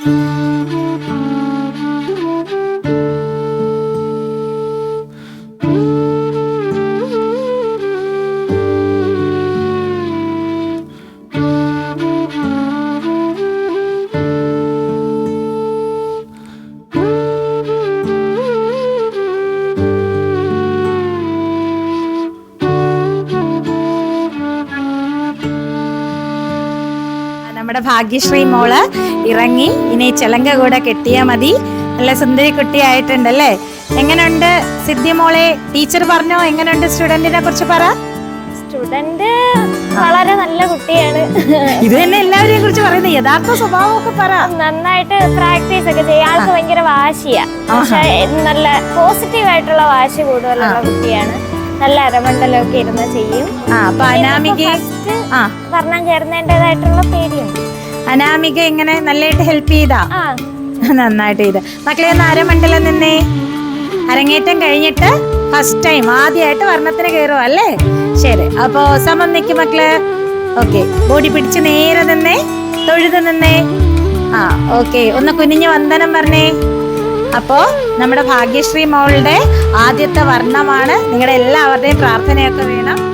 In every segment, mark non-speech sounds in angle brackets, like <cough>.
Música നമ്മുടെ ഭാഗ്യശ്രീ മോൾ ഇറങ്ങി. ഇനി ചിലങ്ക കൂടെ കെട്ടിയാ മതി. നല്ല സുന്ദരി കുട്ടിയായിട്ടുണ്ടല്ലേ എങ്ങനെയുണ്ട് സിദ്ധി മോളെ? ടീച്ചർ പറഞ്ഞോ എങ്ങനെയുണ്ട് സ്റ്റുഡന്റിനെ കുറിച്ച് പറ. സ്റ്റുഡന്റ് വളരെ നല്ല കുട്ടിയാണ്. ഇത് തന്നെ എല്ലാവരെയും കുറിച്ച് പറയുന്നത്. യഥാർത്ഥ സ്വഭാവമൊക്കെ പറ. നന്നായിട്ട് പ്രാക്ടീസ് ഒക്കെ ചെയ്യും. ആൾക്ക് ഭയങ്കര വാശിയാ. പക്ഷെ നല്ല പോസിറ്റീവ് ആയിട്ടുള്ള വാശി കൂടുതലുള്ള കുട്ടിയാണ്. നല്ല അരമണ്ടലൊക്കെ ഇരുന്ന് ചെയ്യും. ആ അപ്പൊ അനാമിക ഫസ്റ്റ് ആ. ചേർന്നതിന്റെതായിട്ടുള്ള പേടിയുണ്ട്. അനാമിക എങ്ങനെ നല്ലതായിട്ട് ഹെൽപ്പ് ചെയ്താ? ആ. നന്നായിട്ട് ചെയ്ത്. മക്കളെ ഒന്ന് അരമണ്ഡലം നിന്നേ. അരങ്ങേറ്റം കഴിഞ്ഞിട്ട് ഫസ്റ്റ് ടൈം ആദ്യമായിട്ട് വർണത്തിന് കയറുക അല്ലേ? ശരി. അപ്പോ സമം നിൽക്കും മക്കൾ. ഓക്കെ ബോഡി പിടിച്ച് നേരെ നിന്നേ. തൊഴുത് നിന്നേ. ആ ഓക്കെ ഒന്ന് കുനിഞ്ഞ് വന്ദനം പറഞ്ഞേ. അപ്പോ നമ്മുടെ ഭാഗ്യശ്രീ മോളുടെ ആദ്യത്തെ വർണമാണ്. നിങ്ങളുടെ എല്ലാവരുടെയും പ്രാർത്ഥനയൊക്കെ വേണം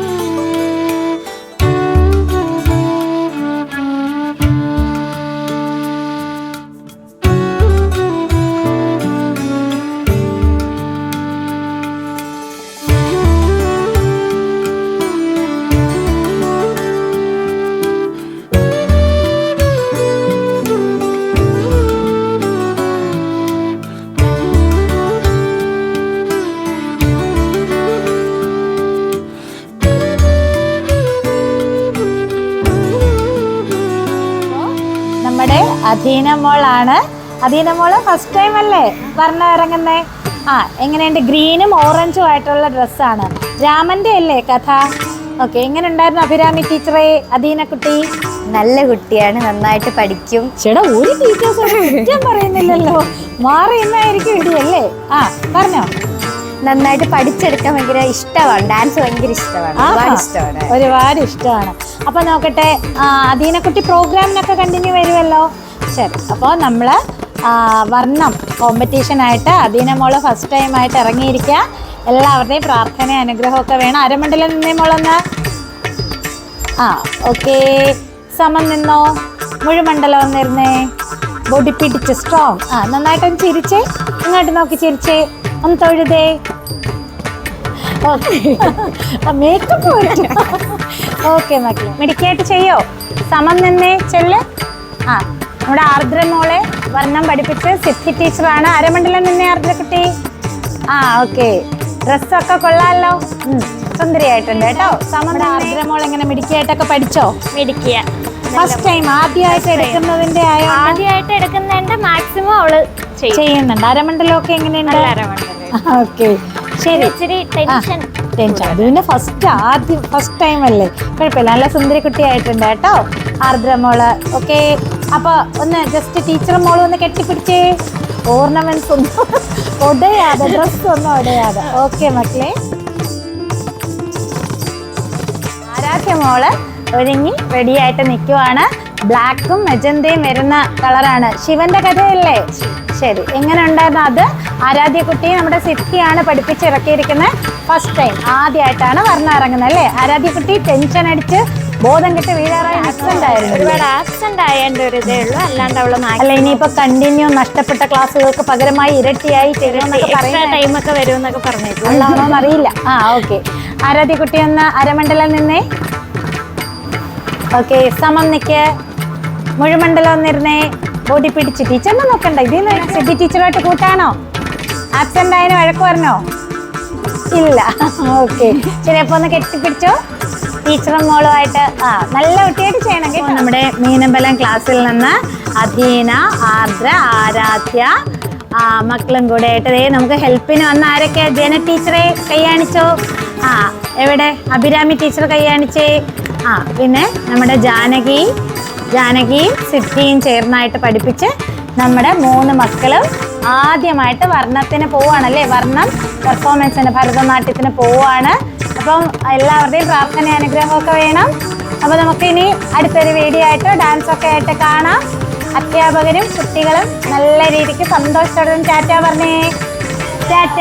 അധീന മോളാണ് അധീന മോൾ ഫസ്റ്റ് ടൈം അല്ലേ? പറഞ്ഞ ഇറങ്ങുന്നേ ആ എങ്ങനെയുണ്ട്? ഗ്രീനും ഓറഞ്ചും ആയിട്ടുള്ള ഡ്രസ്സാണ് രാമന്റെ അല്ലേ കഥ? ഓക്കെ എങ്ങനെ ഉണ്ടായിരുന്നു അഭിരാമി ടീച്ചറെ? അധീന കുട്ടി? നല്ല കുട്ടിയാണ് നന്നായിട്ട് പഠിക്കും. ചേട്ടാ ഒരു ടീച്ചേഴ്സ് കുറ്റം പറയുന്നില്ലല്ലോ. മാറി എന്നായിരിക്കും ഇടിയല്ലേ ആ പറഞ്ഞോ. നന്നായിട്ട് പഠിച്ചെടുക്കാൻ ഭയങ്കര ഇഷ്ടമാണ്. ഡാൻസ് ഭയങ്കര ഇഷ്ടമാണ്. ഇഷ്ടമാണ്. ഒരുപാട് ഇഷ്ടമാണ്. അപ്പൊ നോക്കട്ടെ അധീനക്കുട്ടി പ്രോഗ്രാമിനൊക്കെ കണ്ടിന്യൂ വരുമല്ലോ ശരി. അപ്പോൾ നമ്മൾ വർണം അദീന മോൾ ഫസ്റ്റ് ടൈം ആയിട്ട് ഇറങ്ങിയിരിക്കുക എല്ലാവരുടെയും പ്രാർത്ഥന അനുഗ്രഹമൊക്കെ വേണം. അരമണ്ഡലം നിന്നേ മോളൊന്ന്. ആ ഓക്കെ. സമം നിന്നോ? മുഴുമണ്ഡലം ഒന്നിരുന്നേ ബോഡി പിടിച്ച് സ്ട്രോങ് ആ നന്നായിട്ടൊന്ന് ചിരിച്ചേ. ഇങ്ങോട്ട് നോക്കി ചിരിച്ചേ. ഒന്ന് തൊഴുതേ. ഓക്കെ. മക്കളെ. മെഡിക്കേറ്റ് ചെയ്യോ? സമം നിന്നേ ചെല്ല്. ആ നമ്മുടെ ആർദ്ര മോളെ വർണം പഠിപ്പിച്ച് സിദ്ധി ടീച്ചറാണ്. അരമണ്ഡലം നിന്നെ ആർദ്ര കുട്ടി? ആ ഓക്കെ ഡ്രസ്സൊക്കെ കൊള്ളാമല്ലോ സുന്ദരിയായിട്ടുണ്ട് കേട്ടോ. നമ്മുടെ ആർദ്ര മോൾ എങ്ങനെ മിടുക്കിയായിട്ടൊക്കെ പഠിച്ചോ? മിടുക്കിയ. ഫസ്റ്റ് ടൈം ആദ്യമായിട്ട് എടുക്കുന്നതിന്റെ ആദ്യമായിട്ട് എടുക്കുന്നതിന്റെ മാക്സിമം അവൾ ചെയ്യും. ചെയ്യുന്നുണ്ട്. അരമണ്ഡലമൊക്കെ എങ്ങനെയുണ്ട്? നല്ല അരമണ്ഡലം. <laughs> ഓക്കെ ശരി. ഇച്ചിരി ടെൻഷൻ ടെൻഷൻ അത് പിന്നെ ഫസ്റ്റ് ആദ്യം ഫസ്റ്റ് ടൈം അല്ലേ? കുഴപ്പമില്ല. നല്ല സുന്ദരി കുട്ടിയായിട്ടുണ്ട് കേട്ടോ. ആർദ്ര മോൾ. ഓക്കെ അപ്പൊ ഒന്ന് ജസ്റ്റ് ടീച്ചറും മോളും ഒന്ന് കെട്ടിപ്പിടിച്ചേ. ഓർണമെന്റ്സ് ഒന്നും <laughs> ഒടയാതെ ഡ്രസ് ഒന്നും ഒടയാതെ. ഓക്കെ മക്കളെ. ആരാധ്യ മോൾ ഒരുങ്ങി റെഡിയായിട്ട് നിൽക്കുവാണ് ബ്ലാക്കും മെജന്തയും വരുന്ന കളറാണ് ശിവന്റെ കഥയല്ലേ? ശരി. എങ്ങനെ ഉണ്ടായിരുന്നു അത്? ആരാധ്യ കുട്ടി നമ്മുടെ സിദ്ധിയാണ് പഠിപ്പിച്ചിറക്കിയിരിക്കുന്നത് ഫസ്റ്റ് ടൈം ആദ്യമായിട്ടാണ് വർണ ഇറങ്ങുന്നത് അല്ലേ? ആരാധ്യ കുട്ടി ടെൻഷൻ അടിച്ച് ബോധം കെട്ട് വീഴാറായി ആക്സിഡന്റ് ആയിരുന്നു ഒരുപാട് ആക്സിഡന്റ് ആയതിന്റെ ഒരു ഇതേ ഉള്ളൂ. അല്ലാണ്ട് അവൾ അല്ല ഇനിയിപ്പോ കണ്ടിന്യൂ നഷ്ടപ്പെട്ട ക്ലാസ്സുകൾക്ക് പകരമായി ഇരട്ടിയായി ടൈമൊക്കെ ഒക്കെ വരുമെന്നൊക്കെ പറഞ്ഞേക്കും. ഉള്ളതാണോന്ന് അറിയില്ല. ആ ഓക്കെ ആരാധ്യ കുട്ടി ഒന്ന് അരമണ്ഡലം നിന്നേ? ഓക്കെ സമം നിക്ക്. മുഴുമണ്ഡലം ഒന്നിരുന്നേ ബോഡി പിടിച്ച് ടീച്ചറിനെ നോക്കണ്ട. ഇതിൽ സിദ്ധി ടീച്ചറുമായിട്ട് കൂട്ടാണോ? ആബ്സെന്റ് ആയതിന് വഴക്ക് പറഞ്ഞോ? ഇല്ല. ഓക്കെ ശരി അപ്പൊ ഒന്ന് കെട്ടിപ്പിടിച്ചോ? ടീച്ചറും മോളുമായിട്ട് ആ നല്ല കുട്ടിയായിട്ട് ചെയ്യണം കേട്ടോ. നമ്മുടെ മീനമ്പലം ക്ലാസ്സിൽ നിന്ന് അധീന ആർദ്ര ആരാധ്യ മക്കളും കൂടെ ആയിട്ട് നമുക്ക് ഹെൽപ്പിന് വന്ന ആരൊക്കെ? ജന ടീച്ചറെ കൈയാണിച്ചോ ആ എവിടെ? അഭിരാമി ടീച്ചർ കൈയാണിച്ചേ ആ പിന്നെ നമ്മുടെ ജാനകി ജാനകിയും സിദ്ധിയും ചേർന്നായിട്ട് പഠിപ്പിച്ച് നമ്മുടെ മൂന്ന് മക്കളും ആദ്യമായിട്ട് വർണത്തിന് പോവാണല്ലേ വർണം പെർഫോമൻസിന് ഭരതനാട്യത്തിന് പോവാണ്. അപ്പം എല്ലാവരുടെയും പ്രാർത്ഥന അനുഗ്രഹമൊക്കെ വേണം. അപ്പോൾ നമുക്ക് ഇനി അടുത്തൊരു വീഡിയോ ആയിട്ട് ഡാൻസ് ഒക്കെ ആയിട്ട് കാണാം. അധ്യാപകരും കുട്ടികളും നല്ല രീതിക്ക് സന്തോഷത്തോടും ചാറ്റാ പറഞ്ഞേ. ടാറ്റ